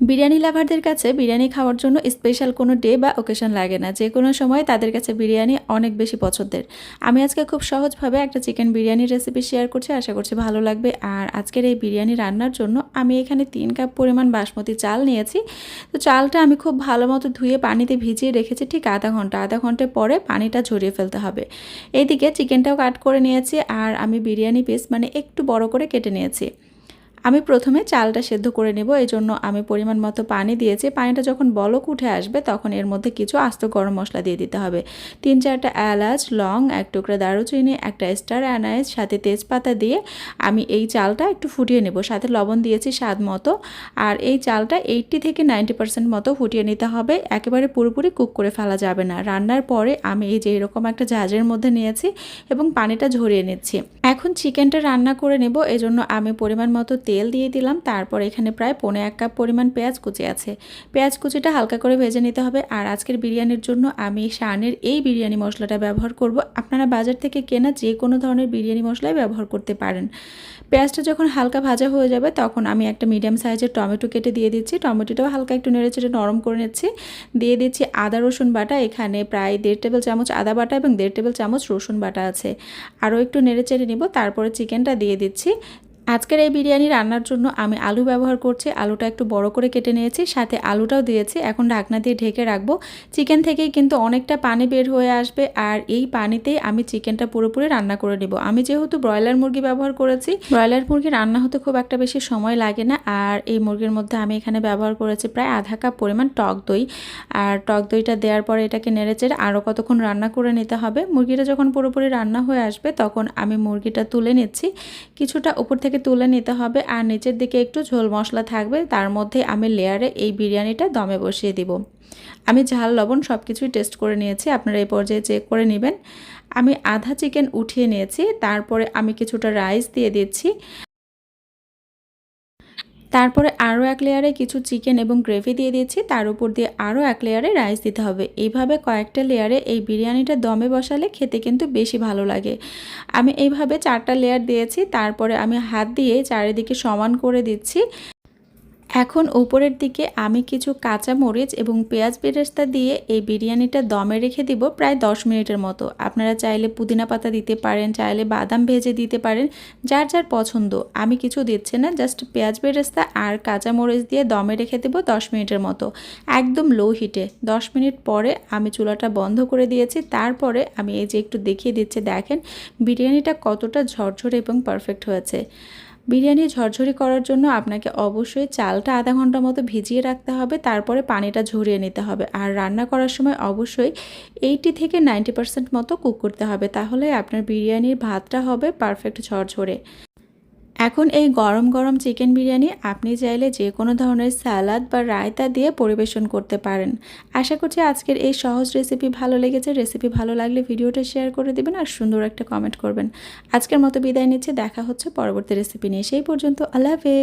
বিরিয়ানি লাভারদের কাছে বিরিয়ানি খাওয়ার জন্য স্পেশাল কোনো ডে বা ওকেশন লাগে না। যে কোনো সময় তাদের কাছে বিরিয়ানি অনেক বেশি পছন্দের। আমি আজকে খুব সহজভাবে একটা চিকেন বিরিয়ানির রেসিপি শেয়ার করছি, আশা করছি ভালো লাগবে। আর আজকের এই বিরিয়ানি রান্নার জন্য আমি এখানে তিন কাপ পরিমাণ বাসমতি চাল নিয়েছি। তো চালটা আমি খুব ভালো মতো ধুয়ে পানিতে ভিজিয়ে রেখেছি ঠিক আধা ঘণ্টা। আধা ঘণ্টা পরে পানিটা ঝরিয়ে ফেলতে হবে। এইদিকে চিকেনটাও কাট করে নিয়েছি। আর আমি বিরিয়ানি পিস মানে একটু বড় করে কেটে নিয়েছি। আমি প্রথমে চালটা সেদ্ধ করে নেব এই জন্য আমি পরিমাণ মতো পানি দিয়েছি। পানিটা যখন বলক উঠে আসবে, তখন এর মধ্যে কিছু আস্ত গরম মশলা দিয়ে দিতে হবে। তিন চারটা এলাচ, লং, এক টুকরা দারুচিনি, একটা স্টার অ্যানাইজ, সাথে তেজপাতা দিয়ে আমি এই চালটা একটু ফুটিয়ে নেব। সাথে লবণ দিয়েছি স্বাদ মতো। আর এই চালটা এইটটি থেকে নাইনটি পার্সেন্ট মতো ফুটিয়ে নিতে হবে। একেবারে পুরোপুরি কুক করে ফেলা যাবে না। রান্নার পরে আমি এই যে এরকম একটা জাহাজের মধ্যে নিয়েছি এবং পানিটা ঝরিয়ে নিচ্ছি। এখন চিকেনটা রান্না করে নেব, এজন্য আমি পরিমাণ মতো তেল দিয়ে দিলাম। তারপর এখানে প্রায় পনেরো এক কাপ পরিমাণ পেঁয়াজ কুচি আছে। পেঁয়াজ কুচিটা হালকা করে ভেজে নিতে হবে। আর আজকের বিরিয়ানির জন্য আমি শানের এই বিরিয়ানি মশলাটা ব্যবহার করব। আপনারা বাজার থেকে কেনা যে কোনো ধরনের বিরিয়ানি মশলাই ব্যবহার করতে পারেন। পেঁয়াজটা যখন হালকা ভাজা হয়ে যাবে, তখন আমি একটা মিডিয়াম সাইজের টমেটো কেটে দিয়ে দিচ্ছি। টমেটোটাও হালকা একটু নেড়ে চেড়ে নরম করে নিচ্ছি। দিয়ে দিচ্ছি আদা, রসুন বাটা। এখানে প্রায় দেড় টেবিল চামচ আদা বাটা এবং দেড় টেবিল চামচ রসুন বাটা আছে। আরও একটু নেড়ে চেড়ে নিব। তারপরে চিকেনটা দিয়ে দিচ্ছি। আজকের এই বিরিয়ানি রান্নার জন্য আমি আলু ব্যবহার করছি। আলুটা একটু বড় করে কেটে নিয়েছি, সাথে আলুটাও দিয়েছি। এখন ঢাকনা দিয়ে ঢেকে রাখব। চিকেন থেকেই কিন্তু অনেকটা পানি বের হয়ে আসবে আর এই পানিতেই আমি চিকেনটা পুরোপুরি রান্না করে নেব। আমি যেহেতু ব্রয়লার মুরগি ব্যবহার করেছি, ব্রয়লার মুরগি রান্না হতে খুব একটা বেশি সময় লাগে না আর এই মুরগির মধ্যে আমি এখানে ব্যবহার করেছি প্রায় আধা কাপ পরিমাণ টক দই। আর টক দইটা দেওয়ার পরে এটাকে নেড়েচেড়ে আরও কতক্ষণ রান্না করে নিতে হবে। মুরগিটা যখন পুরোপুরি রান্না হয়ে আসবে তখন আমি মুরগিটা তুলে নিচ্ছি। কিছুটা উপর থেকে তুলে নিতে হবে আর নিচের দিকে একটু ঝোল মশলা থাকবে, তার মধ্যে আমি লেয়ারে এই বিরিয়ানিটা দমে বসিয়ে দিব। আমি ঝাল, লবণ সব কিছুই টেস্ট করে নিয়েছি, আপনারা এই পর্যায়ে চেক করে নেবেন। আমি আধা চিকেন উঠিয়ে নিয়েছি, তারপরে আমি কিছুটা রাইস দিয়ে দিচ্ছি। তারপরে আরও এক লেয়ারে কিছু চিকেন এবং গ্রেভি দিয়ে দিয়েছি, তার উপর দিয়ে আরও এক লেয়ারে রাইস দিতে হবে। এইভাবে কয়েকটা লেয়ারে এই বিরিয়ানিটা দমে বসালে খেতে কিন্তু বেশি ভালো লাগে। আমি এইভাবে চারটা লেয়ার দিয়েছি, তারপরে আমি হাত দিয়ে চারিদিকে সমান করে দিচ্ছি। এখন উপরের দিকে আমি কিছু কাঁচা মরিচ এবং পেঁয়াজ বেরেস্তা দিয়ে এই বিরিয়ানিটা দমে রেখে দিব প্রায় 10 মিনিটের মতো। আপনারা চাইলে পুদিনা পাতা দিতে পারেন, চাইলে বাদাম ভেজে দিতে পারেন, যার যার পছন্দ। আমি কিছু দিচ্ছি না, জাস্ট পেঁয়াজ বেরেস্তা আর কাঁচা মরিচ দিয়ে দমে রেখে দেবো 10 মিনিটের মতো। একদম লো হিটে 10 মিনিট পরে আমি চুলাটা বন্ধ করে দিয়েছি। তারপরে আমি এই যে একটু দেখিয়ে দিচ্ছি, দেখেন, বিরিয়ানিটা কতটা ঝরঝরে এবং পারফেক্ট হয়েছে। বিরিয়ানি ঝরঝরি করার জন্য আপনাকে অবশ্যই চালটা আধা ঘণ্টা মতো ভিজিয়ে রাখতে হবে, তারপরে পানিটা ঝরিয়ে নিতে হবে। আর রান্না করার সময় অবশ্যই এইটি থেকে নাইনটি পার্সেন্ট মতো কুক করতে হবে তাহলে আপনার বিরিয়ানির ভাতটা হবে পারফেক্ট ঝরঝরে। এখন এই গরম গরম চিকেন বিরিয়ানি আপনি চাইলে যে কোনো ধরনের স্যালাদ বা রায়তা দিয়ে পরিবেশন করতে পারেন। আশা করছি আজকের এই সহজ রেসিপি ভালো লেগেছে। রেসিপি ভালো লাগলে ভিডিওটা শেয়ার করে দেবেন আর সুন্দর একটা কমেন্ট করবেন। আজকের মতো বিদায় নিচ্ছে। দেখা হচ্ছে পরবর্তী রেসিপি নিয়ে। সেই পর্যন্ত আল্লাহ হাফেজ।